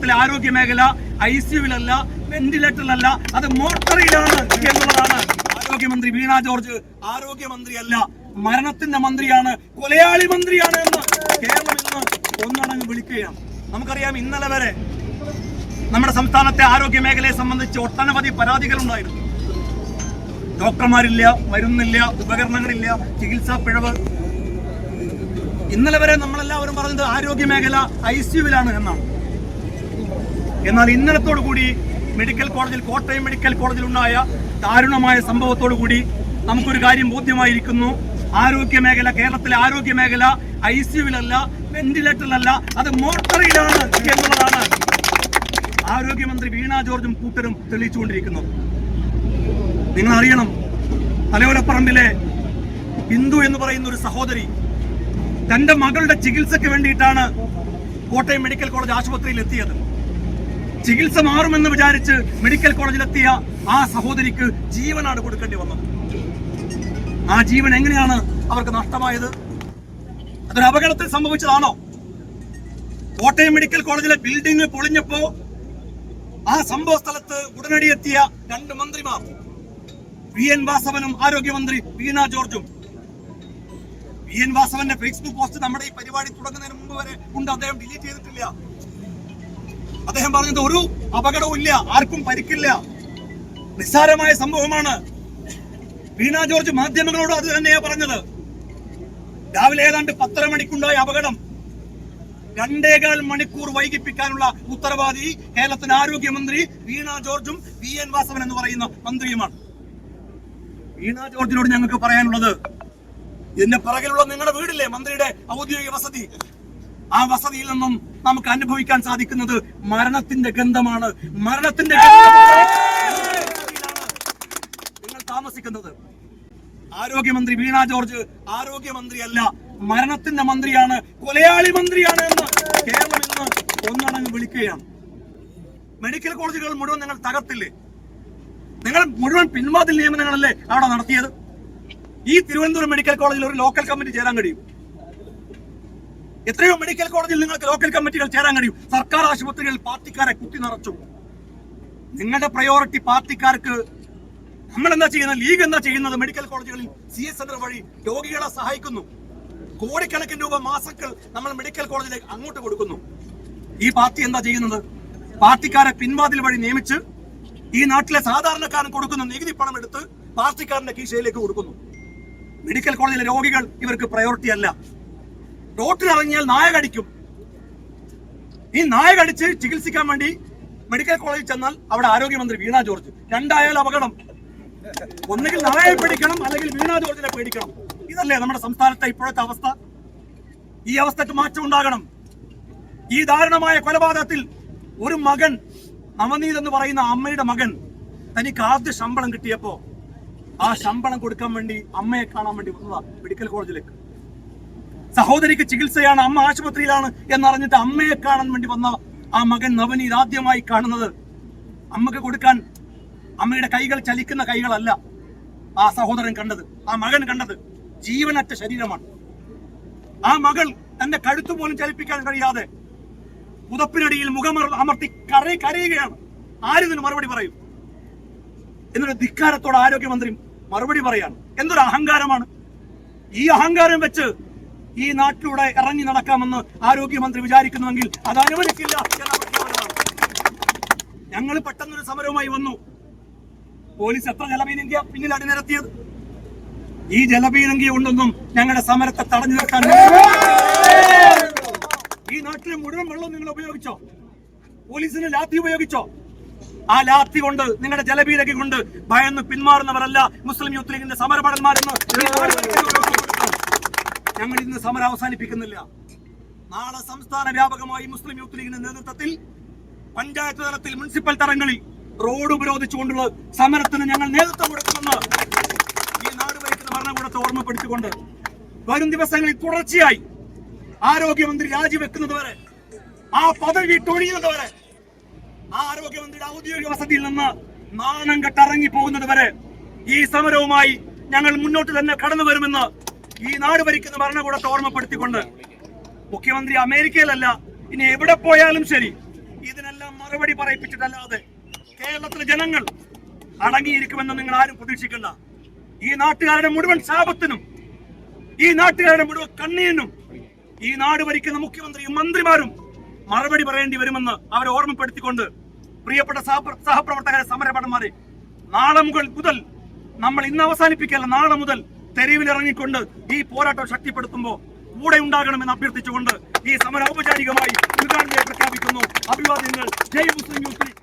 കേരളത്തിലെ ആരോഗ്യ മേഖല ഐ സിയുവിലല്ല വെന്റിലേറ്ററിലല്ല അത് മോട്ടറിലാണ് എന്നുള്ളതാണ് ആരോഗ്യമന്ത്രി വീണ ജോർജ്. ആരോഗ്യമന്ത്രിയല്ല മരണത്തിന്റെ മന്ത്രിയാണ് കൊലയാളി മന്ത്രിയാണ് എന്ന് കേരളം ഇന്ന് ഒന്നടങ്ങ് വിളിക്കുകയാണ്. നമുക്കറിയാം ഇന്നലെ വരെ നമ്മുടെ സംസ്ഥാനത്തെ ആരോഗ്യ മേഖലയെ സംബന്ധിച്ച് ഒട്ടനവധി പരാതികൾ ഉണ്ടായിരുന്നു ഡോക്ടർമാരില്ല മരുന്നില്ല ഉപകരണങ്ങളില്ല ചികിത്സാ പിഴവ്. ഇന്നലെ വരെ നമ്മളെല്ലാവരും പറഞ്ഞത് ആരോഗ്യ മേഖല ഐ സിയുവിലാണ് എന്നാണ്. എന്നാൽ ഇന്നലത്തോടു കൂടി മെഡിക്കൽ കോളേജിൽ കോട്ടയം മെഡിക്കൽ കോളേജിൽ ഉണ്ടായ ദാരുണമായ സംഭവത്തോടു കൂടി നമുക്കൊരു കാര്യം ബോധ്യമായിരിക്കുന്നു. ആരോഗ്യ മേഖല കേരളത്തിലെ ആരോഗ്യ മേഖല ഐ സിയുവിലല്ല വെന്റിലേറ്ററിലല്ല അത് മോർട്ടറിയിലാണ് എന്നുള്ളതാണ് ആരോഗ്യമന്ത്രി വീണ ജോർജും കൂട്ടരും തെളിയിച്ചുകൊണ്ടിരിക്കുന്നത്. നിങ്ങൾ അറിയണം തലയോലപ്പറമ്പിലെ ബിന്ദു എന്ന് പറയുന്ന ഒരു സഹോദരി തന്റെ മകളുടെ ചികിത്സയ്ക്ക് വേണ്ടിയിട്ടാണ് കോട്ടയം മെഡിക്കൽ കോളേജ് ആശുപത്രിയിൽ എത്തിയത് ചികിത്സ മാറുമെന്ന് വിചാരിച്ച് മെഡിക്കൽ കോളേജിലെത്തിയ ആ സഹോദരിക്ക് ജീവനാണ് കൊടുക്കേണ്ടി വന്നത്. ആ ജീവൻ എങ്ങനെയാണ് അവർക്ക് നഷ്ടമായത്? അതൊരു അപകടത്തിൽ സംഭവിച്ചതാണോ? കോട്ടയം മെഡിക്കൽ കോളേജിലെ ബിൽഡിംഗ് പൊളിഞ്ഞപ്പോ ആ സംഭവ സ്ഥലത്ത് ഉടനടി എത്തിയ രണ്ട് മന്ത്രിമാർ. വി എൻ വാസവനും ആരോഗ്യമന്ത്രി വീണ ജോർജും. വി എൻ വാസവന്റെ ഫേസ്ബുക്ക് പോസ്റ്റ് നമ്മുടെ ഈ പരിപാടി തുടങ്ങുന്നതിന് മുമ്പ് വരെ ഉണ്ട്. അദ്ദേഹം ഡിലീറ്റ് ചെയ്തിട്ടില്ല. അദ്ദേഹം പറഞ്ഞത് ഒരു അപകടവും ഇല്ല ആർക്കും പരിക്കില്ല. നിസ്സാരമായ സംഭവമാണ്. വീണ ജോർജ് മാധ്യമങ്ങളോട് അത് തന്നെയാ പറഞ്ഞത്. രാവിലെ ഏതാണ്ട് പത്തര മണിക്കുണ്ടായ അപകടം. രണ്ടേകാൽ മണിക്കൂർ വൈകിപ്പിക്കാനുള്ള ഉത്തരവാദി കേരളത്തിന്റെ ആരോഗ്യമന്ത്രി വീണ ജോർജും വി എൻ വാസവൻ എന്ന് പറയുന്ന മന്ത്രിയുമാണ്. വീണ ജോർജിനോട് ഞങ്ങൾക്ക് പറയാനുള്ളത് ഇതിന്റെ പിറകിലുള്ള നിങ്ങളുടെ വീടില്ലേ മന്ത്രിയുടെ ഔദ്യോഗിക വസതി? ആ വസതിയിൽ നിന്നും നമുക്ക് അനുഭവിക്കാൻ സാധിക്കുന്നത് മരണത്തിന്റെ ഗന്ധമാണ്. മരണത്തിന്റെ ഗന്ധമാണ്. നിങ്ങൾ താമസിക്കുന്നത് ആരോഗ്യമന്ത്രി വീണ ജോർജ് ആരോഗ്യമന്ത്രിയല്ല മരണത്തിന്റെ മന്ത്രിയാണ് കൊലയാളി മന്ത്രിയാണ് എന്ന് കേരളം ഇന്ന് ഒന്നടങ്ങ് വിളിക്കുകയാണ്. മെഡിക്കൽ കോളേജുകൾ മുഴുവൻ നിങ്ങൾ തകർത്തില്ലേ? നിങ്ങൾ മുഴുവൻ പിൻവാതിൽ നിയമനങ്ങളല്ലേ അവിടെ നടത്തിയത്? ഈ തിരുവനന്തപുരം മെഡിക്കൽ കോളേജിൽ ഒരു ലോക്കൽ കമ്മിറ്റി ചേരാൻ കഴിയും. എത്രയോ മെഡിക്കൽ കോളേജിൽ നിങ്ങൾക്ക് ലോക്കൽ കമ്മിറ്റികൾ ചേരാൻ കഴിയും. സർക്കാർ ആശുപത്രികളിൽ പാർട്ടിക്കാരെ കുത്തി നിറച്ചു. നിങ്ങളുടെ പ്രയോറിറ്റി പാർട്ടിക്കാർക്ക് നമ്മൾ എന്താ ചെയ്യുന്നത്? ലീഗ് എന്താ ചെയ്യുന്നത്? മെഡിക്കൽ കോളേജുകളിൽ സി എസ് സെന്റർ വഴി രോഗികളെ സഹായിക്കുന്നു. കോടിക്കണക്കിന് രൂപ മാസങ്ങൾ നമ്മൾ മെഡിക്കൽ കോളേജിലേക്ക് അങ്ങോട്ട് കൊടുക്കുന്നു. ഈ പാർട്ടി എന്താ ചെയ്യുന്നത്? പാർട്ടിക്കാരെ പിൻവാതിൽ വഴി നിയമിച്ച് ഈ നാട്ടിലെ സാധാരണക്കാരൻ കൊടുക്കുന്ന നികുതി പണം എടുത്ത് പാർട്ടിക്കാരന്റെ കീശയിലേക്ക് കൊടുക്കുന്നു. മെഡിക്കൽ കോളേജിലെ രോഗികൾ ഇവർക്ക് പ്രയോറിറ്റി അല്ല. റോട്ടിലിറങ്ങിയാൽ നായ കടിക്കും ഈ നായ കടിച്ച് ചികിത്സിക്കാൻ വേണ്ടി മെഡിക്കൽ കോളേജിൽ ചെന്നാൽ അവിടെ ആരോഗ്യമന്ത്രി വീണ ജോർജ്. രണ്ടായാലും അപകടം. ഒന്നുകിൽ നായയെ പേടിക്കണം അല്ലെങ്കിൽ വീണ ജോർജിനെ പേടിക്കണം. ഇതല്ലേ നമ്മുടെ സംസ്ഥാനത്തെ ഇപ്പോഴത്തെ അവസ്ഥ. ഈ അവസ്ഥക്ക് മാറ്റം ഉണ്ടാകണം. ഈ ദാരുണമായ കൊലപാതകത്തിൽ ഒരു മകൻ നവനീത് എന്ന് പറയുന്ന അമ്മയുടെ മകൻ തനിക്ക് ആദ്യ ശമ്പളം കിട്ടിയപ്പോ ആ ശമ്പളം കൊടുക്കാൻ വേണ്ടി അമ്മയെ കാണാൻ വേണ്ടി വന്നതാ മെഡിക്കൽ കോളേജിലേക്ക്. സഹോദരിക്ക് ചികിത്സയാണ് അമ്മ ആശുപത്രിയിലാണ് എന്നറിഞ്ഞിട്ട് അമ്മയെ കാണാൻ വേണ്ടി വന്ന ആ മകൻ നവനീത് ആദ്യമായി കാണുന്നത്. അമ്മയ്ക്ക് കൊടുക്കാൻ അമ്മയുടെ കൈകൾ ചലിക്കുന്ന കൈകളല്ല ആ സഹോദരൻ കണ്ടത്. ആ മകൻ കണ്ടത് ജീവനറ്റ ശരീരമാണ്. ആ മകൾ തന്റെ കഴുത്തു പോലും ചലിപ്പിക്കാൻ കഴിയാതെ പുതപ്പിനടിയിൽ മുഖം അമർത്തി കരയി കരയുകയാണ്. ആരിതിന് മറുപടി പറയും? എന്നൊരു ധിക്കാരത്തോടെ ആരോഗ്യമന്ത്രി മറുപടി പറയാണ്. എന്തൊരു അഹങ്കാരമാണ്. ഈ അഹങ്കാരം വെച്ച് ഈ നാട്ടിലൂടെ ഇറങ്ങി നടക്കാമെന്ന് ആരോഗ്യമന്ത്രി വിചാരിക്കുന്നുവെങ്കിൽ അത് അനുവദിക്കില്ല ഞങ്ങൾ പെട്ടെന്നൊരു സമരവുമായി വന്നു. പോലീസ് എത്ര ജലപീരങ്കിയ പിന്നിൽ അടിനിരത്തിയത്? ഈ ജലപീരങ്കി കൊണ്ടൊന്നും ഞങ്ങളുടെ സമരത്തെ തടഞ്ഞു നിർത്താൻ ഈ നാട്ടിലെ മുഴുവൻ വെള്ളം നിങ്ങൾ ഉപയോഗിച്ചോ? പോലീസിന് ലാത്തി ഉപയോഗിച്ചോ? ആ ലാത്തി കൊണ്ട് നിങ്ങളുടെ ജലപീരകി കൊണ്ട് ഭയന്ന് പിന്മാറുന്നവരല്ല മുസ്ലിം യൂത്ത് ലീഗിന്റെ സമരഭടന്മാരെന്ന് ഈ നാട് ഭരിക്കുന്നവരോട് ഓർമ്മിപ്പിക്കണം. ഞങ്ങൾ ഇന്ന് സമരം അവസാനിപ്പിക്കുന്നില്ല. നാളെ സംസ്ഥാന വ്യാപകമായി മുസ്ലിം യൂത്ത് ലീഗിന്റെ നേതൃത്വത്തിൽ പഞ്ചായത്ത് തലത്തിൽ മുനിസിപ്പൽ തലങ്ങളിൽ റോഡ് ഉപരോധിച്ചുകൊണ്ടുള്ള സമരത്തിന് ഞങ്ങൾ നേതൃത്വം കൊടുക്കുമെന്ന് ഈ നാട് ഭരിക്കുന്ന ഭരണകൂടത്തെ ഓർമ്മപ്പെടുത്തിക്കൊണ്ട് വരും ദിവസങ്ങളിൽ തുടർച്ചയായി ആരോഗ്യമന്ത്രി രാജിവെക്കുന്നത് വരെ ആ പദവി തൊഴിയുന്നത് വരെ ആ ആരോഗ്യമന്ത്രിയുടെ ഔദ്യോഗിക വസതിയിൽ നിന്ന് നാണം കെട്ടിറങ്ങി പോകുന്നത് വരെ ഈ സമരവുമായി ഞങ്ങൾ മുന്നോട്ട് തന്നെ കടന്നു വരുമെന്ന് ഈ നാട് ഭരിക്കുന്ന ഭരണകൂടത്തെ ഓർമ്മപ്പെടുത്തിക്കൊണ്ട് മുഖ്യമന്ത്രി അമേരിക്കയിലല്ല ഇനി എവിടെ പോയാലും ശരി ഇതിനെല്ലാം മറുപടി പറയിപ്പിച്ചിട്ടല്ലാതെ കേരളത്തിലെ ജനങ്ങൾ അടങ്ങിയിരിക്കുമെന്ന് നിങ്ങൾ ആരും പ്രതീക്ഷിക്കണ്ട. ഈ നാട്ടുകാരുടെ മുഴുവൻ ശാപത്തിനും ഈ നാട്ടുകാരുടെ മുഴുവൻ കണ്ണീനും ഈ നാട് ഭരിക്കുന്ന മുഖ്യമന്ത്രിയും മന്ത്രിമാരും മറുപടി പറയേണ്ടി വരുമെന്ന് അവരെ ഓർമ്മപ്പെടുത്തിക്കൊണ്ട് പ്രിയപ്പെട്ട സഹപ്ര- സഹപ്രവർത്തകരെ സമരപടന്മാരെ നാളെ മുതൽ നമ്മൾ ഇന്ന് അവസാനിപ്പിക്കല്ല നാളെ മുതൽ തെരുവിൽ ഇറങ്ങിക്കൊണ്ട് ഈ പോരാട്ടം ശക്തിപ്പെടുത്തുമ്പോൾ കൂടെ ഉണ്ടാകണമെന്ന് അഭ്യർത്ഥിച്ചുകൊണ്ട് ഈ സമരം ഔപചാരികമായി ഉദ്ഘാടനം പ്രഖ്യാപിക്കുന്നു. അഭിവാദ്യങ്ങൾ. ജയ് മുസ്ലിം യൂത്ത്